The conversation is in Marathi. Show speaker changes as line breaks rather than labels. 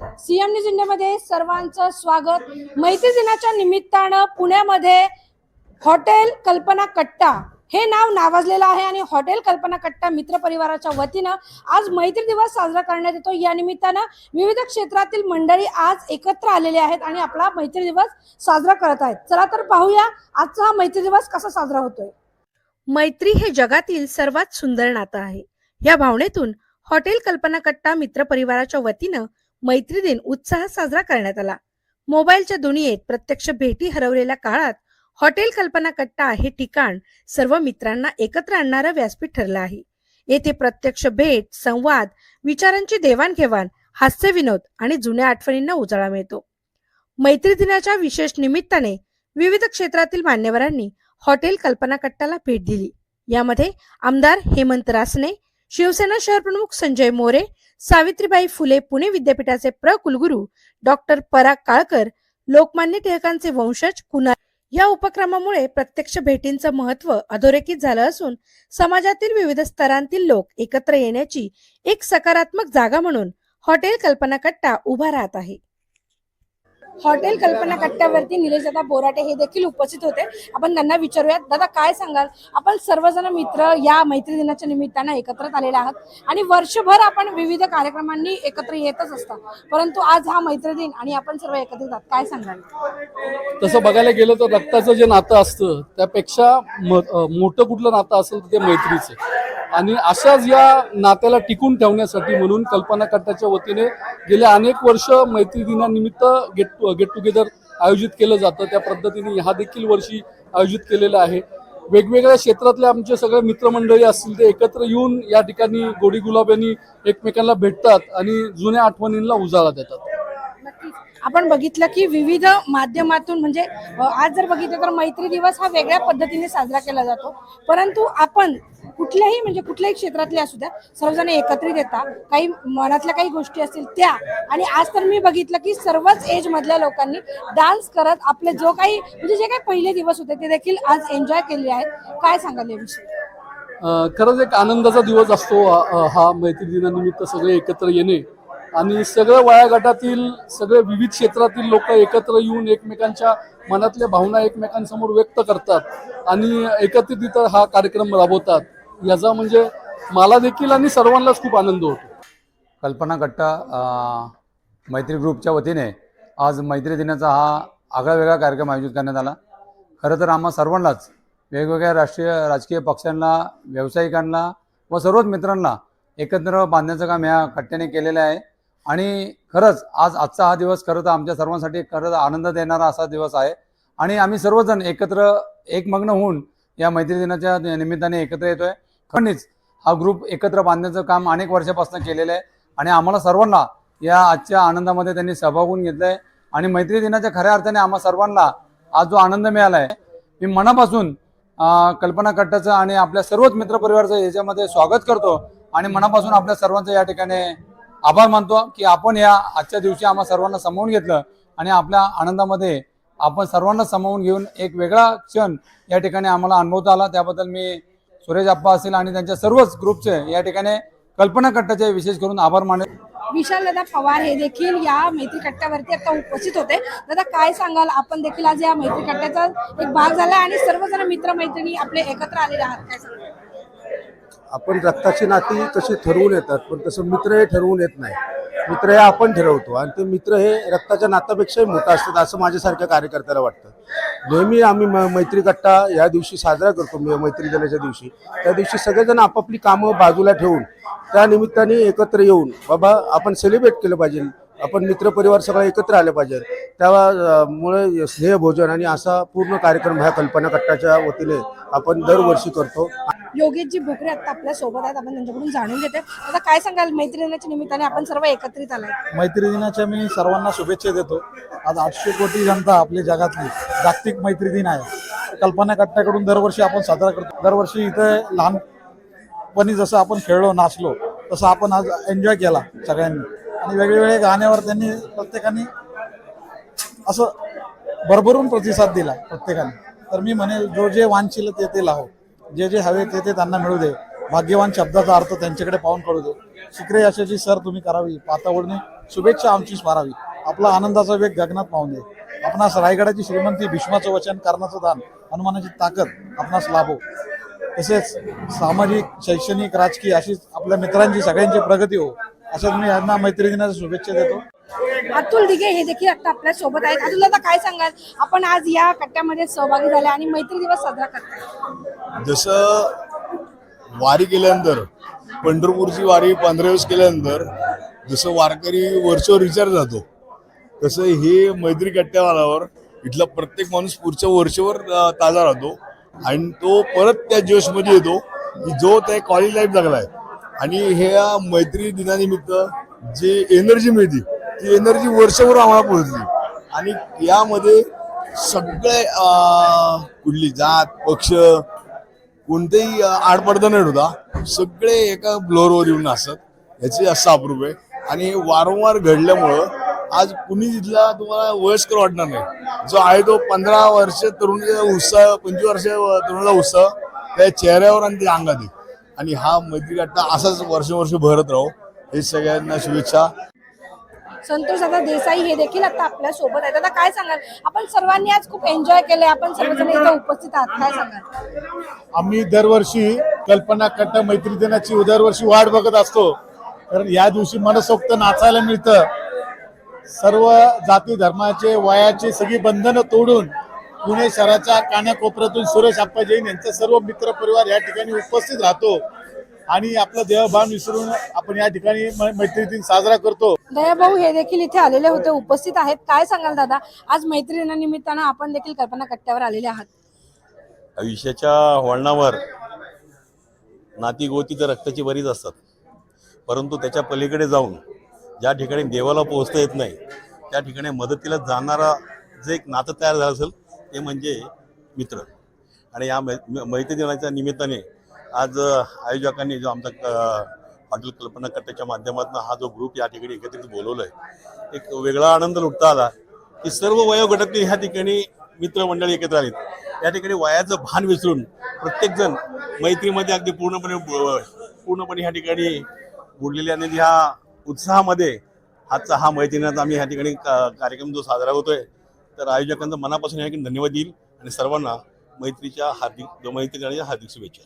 सीएम न्यूज इंडियामध्ये सर्वांचं स्वागत. मैत्री दिनाच्या निमित्तानं पुण्यामध्ये हॉटेल कल्पना कट्टा हे नाव नावाजलेलं आहे आणि हॉटेल कल्पना कट्टा मित्र परिवाराच्या वतीनं आज मैत्री दिवस साजरा करण्यात येतो. या निमित्तानं विविध क्षेत्रातील मंडळी आज एकत्र आलेले आहेत आणि आपला मैत्री दिवस साजरा करत आहेत. चला तर पाहूया आजचा हा मैत्री दिवस कसा साजरा होतोय. मैत्री हे जगातील सर्वात सुंदर नातं आहे. या भावनेतून हॉटेल कल्पना कट्टा मित्र परिवाराच्या वतीनं मैत्री दिन उत्साहात साजरा करण्यात आला. मोबाईलच्या दुनियेत प्रत्यक्ष भेटी हरवलेल्या काळात हॉटेल कल्पना कट्टा हे ठिकाण सर्व मित्रांना एकत्र आणणारं व्यासपीठ ठरलं आहे. येथे प्रत्यक्ष भेट संवाद विचारांची देवाणघेवाण हास्य विनोद आणि जुन्या आठवणींना उजाळा मिळतो. मैत्री दिनाच्या विशेष निमित्ताने विविध क्षेत्रातील मान्यवरांनी हॉटेल कल्पना कट्टाला भेट दिली. यामध्ये आमदार हेमंत रासने शिवसेना शहर प्रमुख संजय मोरे सावित्रीबाई फुले पुणे विद्यापीठाचे प्र कुलगुरू डॉक्टर पराग काळकर लोकमान्य टिळकांचे वंशज कुणाल. या उपक्रमामुळे प्रत्यक्ष भेटींचं महत्त्व अधोरेखित झालं असून समाजातील विविध स्तरांतील लोक एकत्र येण्याची एक सकारात्मक जागा म्हणून हॉटेल कल्पना कट्टा उभा राहत आहे. हॉटेल कल्पना कट्ट्यावरती निलेश दादा बोराटे हे देखील उपस्थित होते. आपण त्यांना विचारूयात. दादा काय सांगाल? आपण सर्वजण मित्र या मैत्री दिनाच्या निमित्तानं एकत्र आलेले आहात आणि वर्षभर आपण विविध कार्यक्रमांनी एकत्र येतच असतात. परंतु आज हा मैत्री दिन आणि आपण सर्व एकत्रित आहात. काय सांगाल?
तसं बघायला गेलं तर रक्ताचं जे नातं असतं त्यापेक्षा मोठं कुठलं नातं असेल तर ते मैत्रीचं आणि अशाच या नात्याला टिकून ठेवण्यासाठी म्हणून कल्पना कट्टाच्या वतीने गेल्या अनेक वर्ष मैत्री दिनानिमित्त गेट गेट टुगेदर आयोजित केलं जातं. त्या पद्धतीने ह्या देखील वर्षी आयोजित केलेलं आहे. वेगवेगळ्या क्षेत्रातले आमचे सगळे मित्रमंडळी असतील ते एकत्र येऊन या ठिकाणी गोडी गुलाब्यांनी एकमेकांना भेटतात आणि जुन्या आठवणींना उजाळा देतात.
आपण बघितलं की विविध माध्यमातून म्हणजे आज जर बघितलं तर मैत्री दिवस हा वेगळ्या पद्धतीने साजरा केला जातो. परंतु आपण कुठल्याही म्हणजे कुठल्याही क्षेत्रातले असू द्या सर्वजण एकत्रित येतात. काही मनातल्या काही गोष्टी असतील त्या. आणि आज तर मी बघितलं की सर्वच एज मधल्या लोकांनी डान्स करत आपले जो काही म्हणजे जे काही पहिले दिवस होते ते देखील आज एन्जॉय केले आहेत. काय सांगाल याविषयी?
अ, खरंच एक आनंदाचा दिवस असतो हा मैत्री दिनानिमित्त सगळे एकत्र येणे. आणि सगळं वया गटातील सगळे विविध क्षेत्रातील लोक एकत्र येऊन एकमेकांच्या मनातल्या भावना एकमेकांसमोर व्यक्त करतात. आणि एकत्रित हा कार्यक्रम राबवतात. याचा म्हणजे मला देखील आणि सर्वांनाच खूप आनंद होतो.
कल्पना कट्टा मैत्री ग्रुपच्या वतीने आज मैत्री दिनाचा हा आगळा वेगळा कार्यक्रम आयोजित करण्यात आला. खरं तर आम्हा सर्वांनाच वेगवेगळ्या राष्ट्रीय राजकीय पक्षांना व्यावसायिकांना व सर्वच मित्रांना एकत्र बांधण्याचं काम या कट्ट्याने केलेलं आहे. आणि खरंच आज आजचा हा दिवस खरं तर आमच्या सर्वांसाठी खरंच आनंद देणारा असा दिवस आहे. आणि आम्ही सर्वजण एकत्र एकमग्न होऊन या मैत्री दिनाच्या निमित्ताने एकत्र येतोय. खंडीच हा ग्रुप एकत्र बांधण्याचं काम अनेक वर्षापासून केलेलं आहे. आणि आम्हाला सर्वांना या आजच्या आनंदामध्ये त्यांनी सहभागून घेतलंय. आणि मैत्री दिनाच्या खऱ्या अर्थाने आम्हा सर्वांना आज जो आनंद मिळाला आहे मी मनापासून कल्पना कट्टाचं आणि आपल्या सर्वच मित्रपरिवारचं याच्यामध्ये स्वागत करतो. आणि मनापासून आपल्या सर्वांचं या ठिकाणी आभार मानतो की आपण या आजच्या दिवशी आम्हा सर्वांना सामावून घेतलं. आणि आपल्या आनंदामध्ये आपण सर्वांना सामावून घेऊन एक वेगळा क्षण या ठिकाणी आम्हाला अनुभवता आला. त्याबद्दल मी सुरेश आप्पा असतील आणि त्यांच्या सर्वच ग्रुपचे या ठिकाणी कल्पना कट्टाचे विशेष करून आभार माने
विशाल दादा पवार हे देखील या मैत्री कट्ट्यावरती आता उपस्थित होते. दादा काय सांगाल? आपण देखील आज या मैत्री कट्ट्याचा एक भाग झाला आणि सर्वजण मित्र मैत्रिणी आपले एकत्र आलेले आहात. काय सांगाल?
आपण रक्ताची नाती कशी ठरवून येतात पण तसं मित्र हे ठरवून येत नाही. मित्र हे आपण ठरवतो आणि ते मित्र हे रक्ताच्या नात्यापेक्षाही मोठं असतात असं माझ्यासारख्या कार्यकर्त्याला वाटतं. नेहमी आम्ही म- मैत्री कट्टा या दिवशी साजरा करतो मी मैत्री दिनाच्या दिवशी. त्या दिवशी सगळेजण आपापली कामं बाजूला ठेवून त्या निमित्ताने एकत्र येऊन बाबा आपण सेलिब्रेट केलं पाहिजे. आपण मित्रपरिवार सगळं एकत्र आले पाहिजे त्यामुळे स्नेहभोजन आणि असा पूर्ण कार्यक्रम ह्या कल्पना कट्टाच्या वतीने आपण दरवर्षी करतो.
योगेशजी भोकरे आता आपल्यासोबत आहेत. आपण त्यांच्याकडून जाणून घेते आता काय सांगाल? मैत्रिणीच्या निमित्ताने आपण सर्व एकत्रित आलाय.
मैत्री दिनाच्या मी सर्वांना शुभेच्छा देतो. आज आठशे कोटी जनता आपली जगातली जागतिक मैत्री दिन आहे. कल्पना कट्ट्याकडून दरवर्षी आपण साजरा करतो. दरवर्षी इथे लहानपणी जसं आपण खेळलो नाचलो तसं आपण आज एन्जॉय केला सगळ्यांनी. आणि वेगवेगळ्या गाण्यावर त्यांनी प्रत्येकाने असं भरभरून प्रतिसाद दिला प्रत्येकाने. तर मी म्हणेल जो जे वांछील ते ते लाहो जे जे हवे ते ते त्यांना मिळू दे. भाग्यवान शब्दाचा अर्थ त्यांच्याकडे पाहून कळू दे. शिकरे यशाची सर तुम्ही करावी. पातावडणी शुभेच्छा आमची स्मारावी. आपला आनंदाचा वेग गगनात पाहून दे. आपणास रायगडाची श्रीमंती भीष्माचं वचन करण्याचं दान हनुमानाची ताकद आपणास लाभो. तसेच सामाजिक शैक्षणिक राजकीय अशीच आपल्या मित्रांची सगळ्यांची प्रगती हो. अशा मी यांना मैत्री दिनाच्या शुभेच्छा देतो.
अतुल दिघे हे देखील आता आपल्यासोबत आहेत. अतुल दादा काय सांगाल? आपण आज या कट्ट्यामध्ये सहभागी झाले आणि मैत्री दिवस साजरा करताय.
जसं वारी केल्यानंतर पंढरपूरची वारी पंधरा दिवस केल्यानंतर जसं वारकरी वर्षावर विचार जातो तसं हे मैत्री कट्ट्यावालावर इथला प्रत्येक माणूस पुढच्या वर्षभर अं, ताजा राहतो. आणि तो परत त्या जोशमध्ये येतो की जो त्या कॉलेज लाईफ जगलाय आणि ह्या मैत्री दिनानिमित्त जी एनर्जी मिळते ती एनर्जी वर्षभर आम्हाला पोहोचली. आणि यामध्ये सगळे कुठली जात पक्ष कोणतेही आडपडदा नाही होता सगळे एका ब्लोअरवर येऊन असत याचे असं अप्रूप आहे. आणि वारंवार घडल्यामुळं आज कुणी तिथला तुम्हाला वयस्कर वाटणार नाही. जो आहे तो पंधरा वर्ष तरुणीचा उत्साह पंचवीस वर्ष तरुणाचा उत्साह त्या चेहऱ्यावर आणि त्या अंगात आहे. आणि हा मैत्री कट्टा असाच वर्ष वर्ष भरत राहो हे सगळ्यांना शुभेच्छा.
संतोष दादा देसाई हे देखील आता आपल्यासोबत आहेत. दादा काय सांगाल? आपण सर्वांनी आज खूप एन्जॉय केले आपण सर्वजण इथे उपस्थित आहात. काय सांगाल?
आम्ही दरवर्षी कल्पना कट्टा मैत्री दिनाची दरवर्षी वाट बघत असतो. कारण या दिवशी मनसोक्त नाचायला मिळतं. सर्व जाती धर्माचे वयाचे सगळी बंधनं तोडून पुणे शहराच्या कानाकोपऱ्यातून सुरेश आप्पा जैन यांचा सर्व मित्र परिवार या ठिकाणी उपस्थित राहतो. आणि आपलं देहभान विसरून आपण या ठिकाणी मै- मैत्री दिन साजरा करतो.
दयाभाऊ हे देखील इथे आलेले होते उपस्थित आहेत. काय सांगाल दादा? आज मैत्री दिनानिमित्तानं आपण देखील कल्पना कट्ट्यावर आलेले आहात.
आयुष्याच्या वळणावर नाती गोती तर रक्ताची बरीच असतात. परंतु त्याच्या पलीकडे जाऊन ज्या ठिकाणी देवाला पोहोचता येत नाही त्या ठिकाणी मदतीला जाणारा जे एक नातं तयार झालं असेल ते म्हणजे मित्र. आणि या मैत्री दिनाच्या निमित्ताने आज आयोजकांनी जो आमचा क- हॉटेल कल्पना कट्ट्याच्या माध्यमातून हा जो ग्रुप या ठिकाणी एकत्रित बोलवला आहे एक वेगळा आनंद लुटता आला की सर्व वयोगटातील ह्या ठिकाणी मित्रमंडळी एकत्र आलीत. या ठिकाणी वयाचं भान विसरून प्रत्येकजण मैत्रीमध्ये अगदी पूर्णपणे पूर्णपणे ह्या ठिकाणी बुडलेले आणि ह्या उत्साहामध्ये आजचा हा मैत्रिणीचा आम्ही ह्या ठिकाणी का- कार्यक्रम जो साजरा होतोय तर आयोजकांचा मनापासून या की धन्यवाद देईल आणि सर्वांना मैत्रीच्या हार्दिक मैत्री हार्दिक शुभेच्छा.